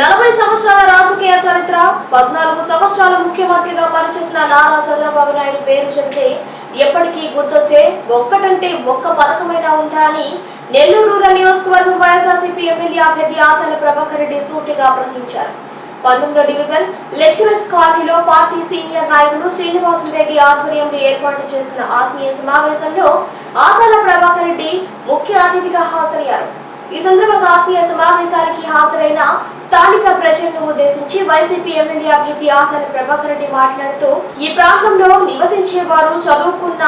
నలభై సంవత్సరాల రాజకీయ చరిత్ర పద్నాలుగు సంవత్సరాల ముఖ్యమంత్రిగా పనిచేసిన నారా చంద్రబాబు నాయుడు పేరు చెబితే ఎప్పటికీ గుర్తొచ్చే ఒక్కటంటే ఒక్క పథకమైనా ఉందా అని నెల్లూరు రూరల్ నియోజకవర్గం వైఎస్ఆర్సీపీ ఎమ్మెల్యే అభ్యర్థి ఆతల ప్రభాకర్ రెడ్డి సూటిగా ప్రశ్నించారు. పంతొమ్మిదో డివిజన్ లెక్చరర్స్ కాలనీలో పార్టీ సీనియర్ నాయకులు శ్రీనివాసులు రెడ్డి ఆధ్వర్యంలో ఏర్పాటు చేసిన ఆత్మీయ సమావేశంలో ఆతల ప్రభాకర్ రెడ్డి ముఖ్య అతిథిగా హాజరయ్యారు. ఈ సందర్భంగా ఆత్మీయ సమావేశానికి హాజరైన స్థానిక ప్రజలను ఉద్దేశించి వైసీపీ ఎమ్మెల్యే అభ్యర్థి ఆదర ప్రభాకర్ రెడ్డి మాట్లాడుతూ ఈ ప్రాంతంలో నివసించే వారు చదువుకున్న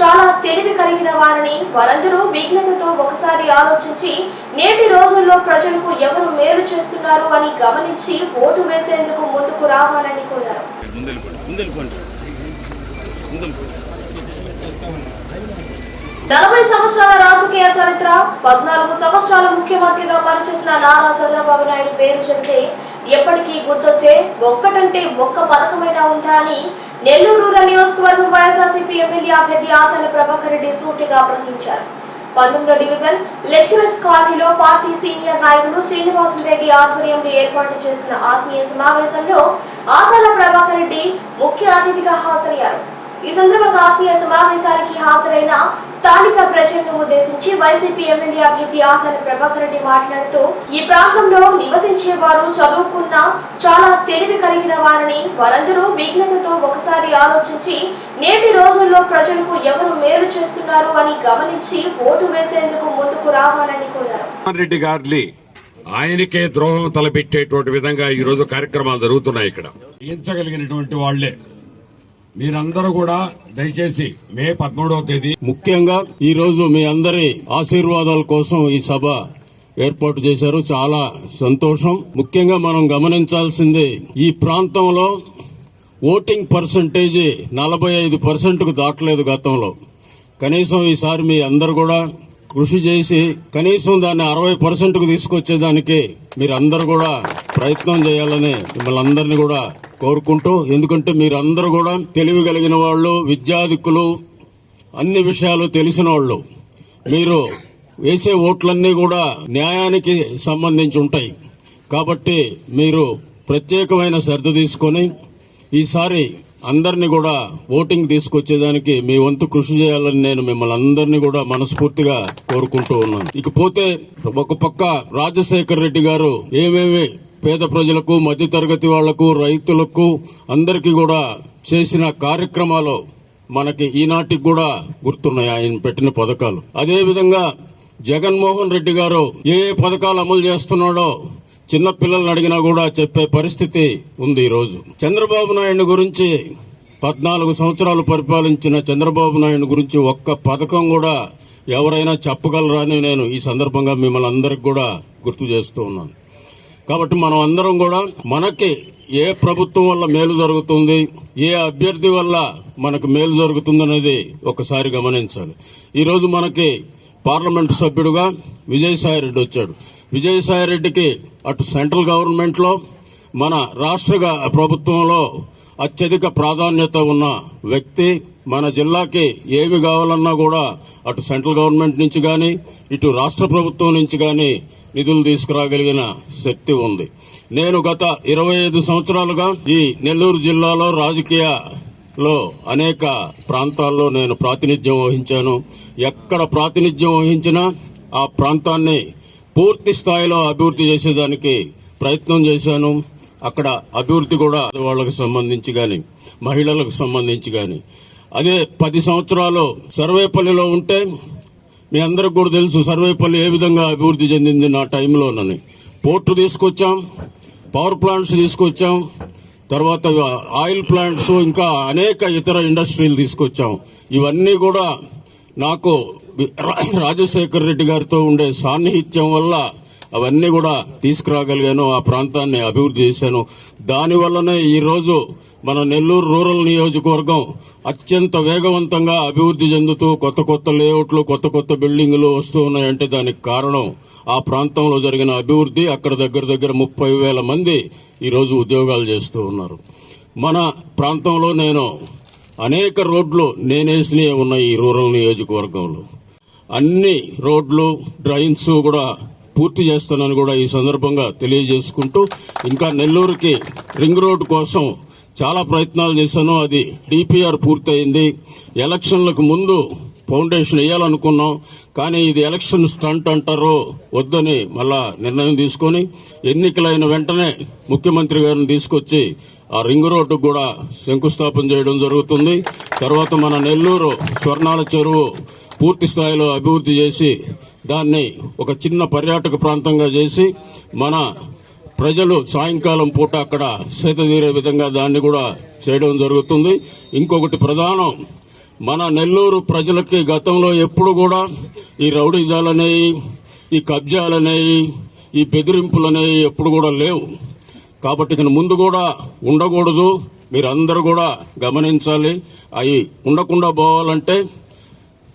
చాలా తెలివి కలిగిన వారని వారందరూ విఘ్నతతో ఒకసారి ఆలోచించి నేటి రోజుల్లో ప్రజలకు ఎవరు మేలు చేస్తున్నారు అని గమనించి ఓటు వేసేందుకు ముందుకు రావాలని కోరారు. నలభై సంవత్సరాల రాజకీయ చరిత్ర పద్నాలుగు సంవత్సరాల ముఖ్యమంత్రిగా పనిచేసిన నారా చంద్రబాబు నాయుడు పేరు చెబితే ఎప్పటికీ గుర్తొచ్చే ఒక్కటంటే ఒక్క పథకమైనా ఉందా అని నెల్లూరు రూరల్ నియోజకవర్గం వైఎస్ఆర్సీపీ ఎమ్మెల్యే అభ్యర్థి ఆతల ప్రభాకర్ రెడ్డి సూటిగా ప్రశ్నించారు. పంతొమ్మిదో డివిజన్ లెక్చరర్స్ కాలనీలో పార్టీ సీనియర్ నాయకుడు శ్రీనివాసులు రెడ్డి ఆధ్వర్యంలో ఏర్పాటు చేసిన ఆత్మీయ సమావేశంలో ఆచార ప్రభాకర్ రెడ్డి ముఖ్య అతిథిగా హాజరయ్యారు. ఈ సందర్భంగా ఆత్మీయ సమావేశానికి హాజరైన స్థానిక ప్రజలను ఉద్దేశించి వైసీపీ ఎమ్మెల్యే అభ్యర్థి ఆదాల ప్రభాకర్ రెడ్డి మాట్లాడుతూ ఈ ప్రాంతంలో నివసించే వారు చదువుకున్న చాలా తెలివి కలిగిన వారని వారందరూ విఘ్నతతో ఒకసారి ఆలోచించి నేటి రోజుల్లో ప్రజలకు ఎవరు మేలు చేస్తున్నారు అని గమనించి ఓటు వేసేందుకు ముందుకు రావాలని కోరారు. రెడ్డి ఆయనకే ద్రోహం తలపెట్టేటువంటి విధంగా ఈ రోజు కార్యక్రమాలు జరుగుతున్నాయి ఇక్కడ. ఎంచగలిగినటువంటి వాళ్ళే మీరందరూ కూడా దయచేసి మే పదమూడవ తేదీ ముఖ్యంగా ఈ రోజు మీ అందరి ఆశీర్వాదాల కోసం ఈ సభ ఏర్పాటు చేశారు. చాలా సంతోషం. ముఖ్యంగా మనం గమనించాల్సింది ఈ ప్రాంతంలో ఓటింగ్ పర్సంటేజ్ నలభై ఐదు పర్సెంట్కు దాటలేదు గతంలో. కనీసం ఈసారి మీ అందరు కూడా కృషి చేసి కనీసం దాన్ని అరవై పర్సెంట్కు తీసుకొచ్చేదానికి మీరు అందరు కూడా ప్రయత్నం చేయాలని మిమ్మల్ని అందరినీ కూడా కోరుకుంటూ ఎందుకంటే మీరందరూ కూడా తెలివి కలిగిన వాళ్ళు విద్యాధికులు అన్ని విషయాలు తెలిసిన వాళ్ళు. మీరు వేసే ఓట్లన్నీ కూడా న్యాయానికి సంబంధించి ఉంటాయి. కాబట్టి మీరు ప్రత్యేకమైన శ్రద్ధ తీసుకొని ఈసారి అందరినీ కూడా ఓటింగ్ తీసుకొచ్చేదానికి మీ వంతు కృషి చేయాలని నేను మిమ్మల్ని అందరినీ కూడా మనస్ఫూర్తిగా కోరుకుంటూ ఉన్నాను. ఇకపోతే ఒక పక్క రాజశేఖర్ రెడ్డి గారు ఏమేమి పేద ప్రజలకు మధ్యతరగతి వాళ్ళకు రైతులకు అందరికీ కూడా చేసిన కార్యక్రమాలు మనకి ఈనాటికి కూడా గుర్తున్నాయి ఆయన పెట్టిన పథకాలు. అదేవిధంగా జగన్మోహన్ రెడ్డి గారు ఏ ఏ పథకాలు అమలు చేస్తున్నాడో చిన్న పిల్లల్ని అడిగినా కూడా చెప్పే పరిస్థితి ఉంది ఈరోజు. చంద్రబాబు నాయుడు గురించి పద్నాలుగు సంవత్సరాలు పరిపాలించిన చంద్రబాబు నాయుడు గురించి ఒక్క పథకం కూడా ఎవరైనా చెప్పగలరా అని నేను ఈ సందర్భంగా మిమ్మల్ని అందరికి కూడా గుర్తు చేస్తూ ఉన్నాను. కాబట్టి మనం అందరం కూడా మనకి ఏ ప్రభుత్వం వల్ల మేలు జరుగుతుంది ఏ అభ్యర్థి వల్ల మనకు మేలు జరుగుతుంది అనేది ఒకసారి గమనించాలి. ఈరోజు మనకి పార్లమెంటు సభ్యుడుగా విజయసాయి రెడ్డి వచ్చాడు. విజయసాయి రెడ్డికి అటు సెంట్రల్ గవర్నమెంట్లో మన రాష్ట్ర ప్రభుత్వంలో అత్యధిక ప్రాధాన్యత ఉన్న వ్యక్తి మన జిల్లాకి ఏమి కావాలన్నా కూడా అటు సెంట్రల్ గవర్నమెంట్ నుంచి కానీ ఇటు రాష్ట్ర ప్రభుత్వం నుంచి కానీ నిధులు తీసుకురాగలిగిన శక్తి ఉంది. నేను గత ఇరవై ఐదు సంవత్సరాలుగా ఈ నెల్లూరు జిల్లాలో రాజకీయలో అనేక ప్రాంతాల్లో నేను ప్రాతినిధ్యం వహించాను. ఎక్కడ ప్రాతినిధ్యం వహించినా ఆ ప్రాంతాన్ని పూర్తి స్థాయిలో అభివృద్ధి చేసేదానికి ప్రయత్నం చేశాను. అక్కడ అభివృద్ధి కూడా వాళ్ళకు సంబంధించి కానీ మహిళలకు సంబంధించి కానీ అదే పది సంవత్సరాలు సర్వేపల్లిలో ఉంటే మీ అందరికి కూడా తెలుసు సర్వేపల్లి ఏ విధంగా అభివృద్ధి చెందింది నా టైంలోనని పోర్టు తీసుకొచ్చాం పవర్ ప్లాంట్స్ తీసుకొచ్చాం తర్వాత ఆయిల్ ప్లాంట్స్ ఇంకా అనేక ఇతర ఇండస్ట్రీలు తీసుకొచ్చాం. ఇవన్నీ కూడా నాకు రా- రాజశేఖర్ రెడ్డి గారితో ఉండే సాన్నిహిత్యం వల్ల అవన్నీ కూడా తీసుకురాగలిగాను ఆ ప్రాంతాన్ని అభివృద్ధి చేశాను. దానివల్లనే ఈరోజు మన నెల్లూరు రూరల్ నియోజకవర్గం అత్యంత వేగవంతంగా అభివృద్ధి చెందుతూ కొత్త కొత్త లేఅవుట్లు కొత్త కొత్త బిల్డింగులు వస్తూ ఉన్నాయంటే దానికి కారణం ఆ ప్రాంతంలో జరిగిన అభివృద్ధి. అక్కడ దగ్గర దగ్గర ముప్పై వేల మంది ఈ రోజు ఉద్యోగాలు చేస్తూ ఉన్నారు. మన ప్రాంతంలో నేను అనేక రోడ్లు నేనేసినవి ఉన్నాయి ఈ రూరల్ నియోజకవర్గంలో. అన్ని రోడ్లు డ్రైన్స్ కూడా పూర్తి చేస్తానని కూడా ఈ సందర్భంగా తెలియజేసుకుంటూ ఇంకా నెల్లూరుకి రింగ్ రోడ్ కోసం చాలా ప్రయత్నాలు చేశాను. అది డిపిఆర్ పూర్తయింది. ఎలక్షన్లకు ముందు ఫౌండేషన్ వేయాలనుకున్నాం. కానీ ఇది ఎలక్షన్ స్టంట్ అంటారో వద్దని మళ్ళా నిర్ణయం తీసుకొని ఎన్నికలైన వెంటనే ముఖ్యమంత్రి గారిని తీసుకొచ్చి ఆ రింగ్ రోడ్డు కూడా శంకుస్థాపన చేయడం జరుగుతుంది. తర్వాత మన నెల్లూరు స్వర్ణాల చెరువు పూర్తి స్థాయిలో అభివృద్ధి చేసి దాన్ని ఒక చిన్న పర్యాటక ప్రాంతంగా చేసి మన ప్రజలు సాయంకాలం పూట అక్కడ సేత తీరే విధంగా దాన్ని కూడా చేయడం జరుగుతుంది. ఇంకొకటి ప్రధానం మన నెల్లూరు ప్రజలకి గతంలో ఎప్పుడు కూడా ఈ రౌడీజాలనేవి ఈ కబ్జాలనేవి ఈ బెదిరింపులనేవి ఎప్పుడు కూడా లేవు. కాబట్టి ఇక ముందు కూడా ఉండకూడదు. మీరందరూ కూడా గమనించాలి. అవి ఉండకుండా పోవాలంటే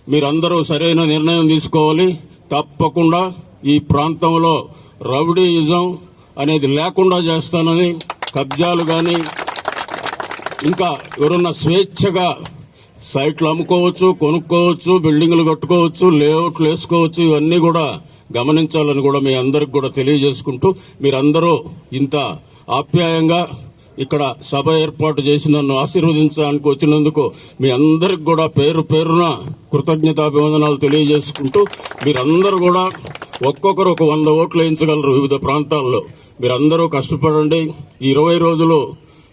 మీరందరూ సరైన నిర్ణయం తీసుకోవాలి. తప్పకుండా ఈ ప్రాంతంలో రౌడీయిజం అనేది లేకుండా చేస్తానని కబ్జాలు కానీ ఇంకా ఎవరన్నా స్వేచ్ఛగా సైట్లు అమ్ముకోవచ్చు కొనుక్కోవచ్చు బిల్డింగ్లు కట్టుకోవచ్చు లేఅవుట్లు వేసుకోవచ్చు ఇవన్నీ కూడా గమనించాలని కూడా మీ అందరికి కూడా తెలియజేసుకుంటూ మీరందరూ ఇంత ఆప్యాయంగా ఇక్కడ సభ ఏర్పాటు చేసి నన్ను ఆశీర్వదించడానికి వచ్చినందుకు మీ అందరికి కూడా పేరు పేరున కృతజ్ఞతాభివందనాలు తెలియజేసుకుంటూ మీరందరూ కూడా ఒక్కొక్కరు ఒక వంద ఓట్లు వేయించగలరు వివిధ ప్రాంతాల్లో. మీరందరూ కష్టపడండి. ఈ ఇరవై రోజులు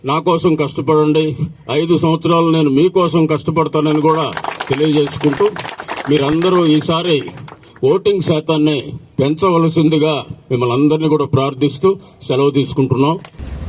నా కోసం కష్టపడండి. ఐదు సంవత్సరాలు నేను మీకోసం కష్టపడతానని కూడా తెలియజేసుకుంటూ మీరందరూ ఈసారి ఓటింగ్ శాతాన్ని పెంచవలసిందిగా మిమ్మల్ని అందరినీ కూడా ప్రార్థిస్తూ సెలవు తీసుకుంటున్నాం.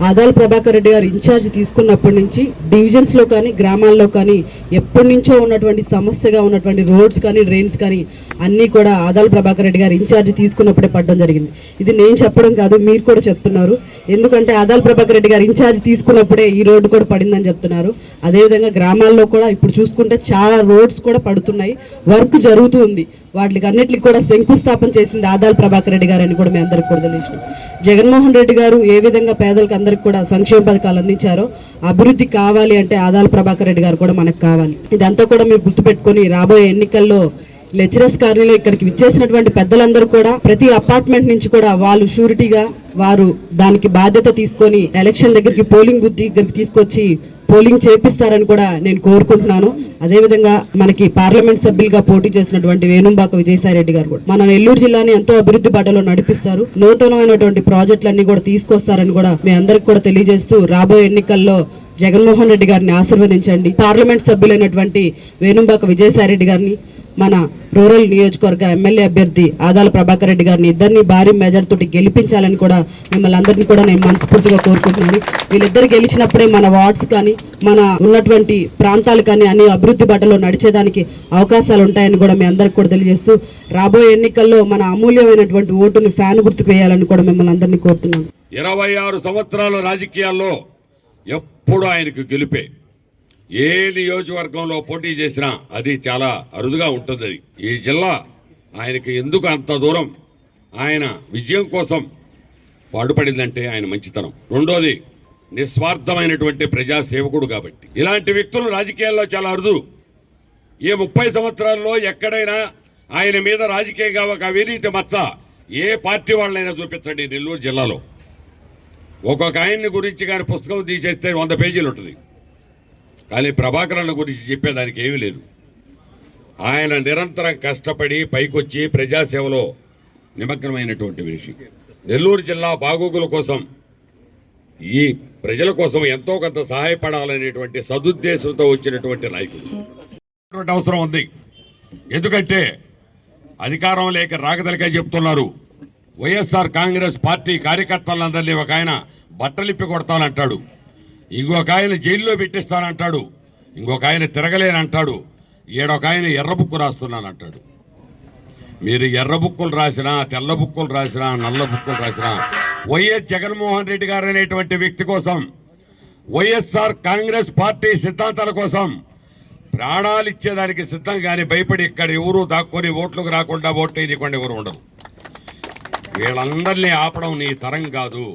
ఆదాల ప్రభాకర్ రెడ్డి గారు ఇన్ఛార్జ్ తీసుకున్నప్పటి నుంచి డివిజన్స్లో కానీ గ్రామాల్లో కానీ ఎప్పటి నుంచో ఉన్నటువంటి సమస్యగా ఉన్నటువంటి రోడ్స్ కానీ డ్రైన్స్ కానీ అన్నీ కూడా ఆదాల ప్రభాకర్ రెడ్డి గారు ఇన్ఛార్జ్ తీసుకున్నప్పుడే పడడం జరిగింది. ఇది నేను చెప్పడం కాదు మీరు కూడా చెప్తున్నారు. ఎందుకంటే ఆదాల ప్రభాకర్ రెడ్డి గారు ఇన్ఛార్జ్ తీసుకున్నప్పుడే ఈ రోడ్డు కూడా పడిందని చెప్తున్నారు. అదేవిధంగా గ్రామాల్లో కూడా ఇప్పుడు చూసుకుంటే చాలా రోడ్స్ కూడా పడుతున్నాయి. వర్క్ జరుగుతూ ఉంది. వాటికి అన్నిటికి కూడా శంకుస్థాపన చేసింది ఆదాల ప్రభాకర్ రెడ్డి గారు అని కూడా మీ అందరికి కూడా తెలియదు జగన్మోహన్ రెడ్డి గారు ఏ విధంగా పేదలకు అందరికి కూడా సంక్షేమ పథకాలు అందించారో అభివృద్ధి కావాలి అంటే ఆదాల ప్రభాకర్ రెడ్డి గారు కూడా మనకు కావాలి. ఇదంతా కూడా మీరు గుర్తుపెట్టుకొని రాబోయే ఎన్నికల్లో లెక్చరర్స్ కార్యాలయం ఇక్కడికి విచ్చేసినటువంటి పెద్దలందరూ కూడా ప్రతి అపార్ట్మెంట్ నుంచి కూడా వాళ్ళు షూరిటీగా వారు దానికి బాధ్యత తీసుకొని ఎలక్షన్ దగ్గరికి పోలింగ్ బుద్ధి దగ్గరికి తీసుకొచ్చి పోలింగ్ చేపిస్తారని కూడా నేను కోరుకుంటున్నాను. అదేవిధంగా మనకి పార్లమెంట్ సభ్యులుగా పోటీ చేసినటువంటి వేణుంబాక విజయసాయి రెడ్డి గారు కూడా మన నెల్లూరు జిల్లాని ఎంతో అభివృద్ధి బాటలో నడిపిస్తారు. నూతనమైనటువంటి ప్రాజెక్టులన్నీ కూడా తీసుకొస్తారని కూడా మీ అందరికి కూడా తెలియజేస్తూ రాబోయే ఎన్నికల్లో జగన్మోహన్ రెడ్డి గారిని ఆశీర్వదించండి. పార్లమెంట్ సభ్యులైనటువంటి వేణుంబాక విజయసాయి రెడ్డి గారిని మన రూరల్ నియోజకవర్గ ఎమ్మెల్యే అభ్యర్థి ఆదాల ప్రభాకర్ రెడ్డి గారిని ఇద్దరిని భారీ మెజార్ తోటి గెలిపించాలని కూడా మిమ్మల్ని అందరినీ కూడా నేను మనస్ఫూర్తిగా కోరుకుంటున్నాను. వీళ్ళిద్దరు గెలిచినప్పుడే మన వార్డ్స్ కానీ మన ఉన్నటువంటి ప్రాంతాలు కానీ అన్ని అభివృద్ధి బట్టలో నడిచేదానికి అవకాశాలు ఉంటాయని కూడా మీ అందరికి కూడా తెలియజేస్తూ రాబోయే ఎన్నికల్లో మన అమూల్యమైనటువంటి ఓటుని ఫ్యాన్ గుర్తుకు వేయాలని కూడా మిమ్మల్ని అందరినీ కోరుతున్నాను. ఇరవై ఆరు సంవత్సరాల రాజకీయాల్లో ఎప్పుడు ఆయనకు గెలిపే. ఏ నియోజకవర్గంలో పోటీ చేసినా అది చాలా అరుదుగా ఉంటుంది అది. ఈ జిల్లా ఆయనకి ఎందుకు అంత దూరం? ఆయన విజయం కోసం పాడుపడిందంటే ఆయన మంచితనం. రెండోది నిస్వార్థమైనటువంటి ప్రజాసేవకుడు కాబట్టి. ఇలాంటి వ్యక్తులు రాజకీయాల్లో చాలా అరుదు. ఈ ముప్పై సంవత్సరాల్లో ఎక్కడైనా ఆయన మీద రాజకీయంగా ఒక అవినీతి మచ్చ ఏ పార్టీ వాళ్ళైనా చూపించండి నెల్లూరు జిల్లాలో. ఒక్కొక్క ఆయన్ని గురించి కానీ పుస్తకం తీసేస్తే వంద పేజీలు ఉంటుంది. కానీ ప్రభాకరన్ గురించి చెప్పేదానికి ఏమీ లేదు. ఆయన నిరంతరం కష్టపడి పైకొచ్చి ప్రజాసేవలో నిమగ్నమైనటువంటి మనిషి. నెల్లూరు జిల్లా బాగోగుల కోసం ఈ ప్రజల కోసం ఎంతో కొంత సహాయపడాలనేటువంటి సదుద్దేశంతో వచ్చినటువంటి నాయకుడు. అటువంటి అవసరం ఉంది. ఎందుకంటే అధికారం లేక రాకదలిగా చెప్తున్నారు. వైఎస్ఆర్ కాంగ్రెస్ పార్టీ కార్యకర్తలందరినీ ఒక ఆయన బట్టలిప్పి కొడతానంటాడు. ఇంకొక ఆయన జైల్లో పెట్టిస్తానంటాడు. ఇంకొక ఆయన తిరగలేనంటాడు. ఈడొక ఆయన ఎర్రబుక్కు రాస్తున్నానంటాడు. మీరు ఎర్ర బుక్కులు రాసినా తెల్ల బుక్కులు రాసినా నల్ల బుక్కులు రాసినా వైఎస్ జగన్మోహన్ రెడ్డి గారు అనేటువంటి వ్యక్తి కోసం వైఎస్ఆర్ కాంగ్రెస్ పార్టీ సిద్ధాంతాల కోసం ప్రాణాలు ఇచ్చేదానికి సిద్ధం కానీ భయపడి ఇక్కడ ఎవరు దాక్కొని ఓట్లకు రాకుండా ఓట్లు వేయకుండా ఎవరు ఉండరు. వీళ్ళందరినీ ఆపడం నీ తరం కాదు.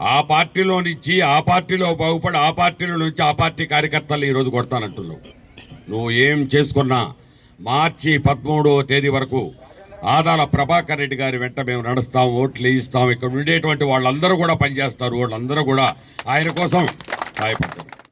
ఆ పార్టీలో నుంచి ఆ పార్టీలో బాగుపడి ఆ పార్టీలో నుంచి ఆ పార్టీ కార్యకర్తలు ఈరోజు కొడతానంటున్నావు. నువ్వు ఏం చేసుకున్నా మార్చి పదమూడవ తేదీ వరకు ఆదాల ప్రభాకర్ రెడ్డి గారి వెంట మేము నడుస్తాం ఓట్లు వేయిస్తాం ఇక్కడ ఉండేటువంటి వాళ్ళందరూ కూడా పనిచేస్తారు. వాళ్ళందరూ కూడా ఆయన కోసం సహాయపడతారు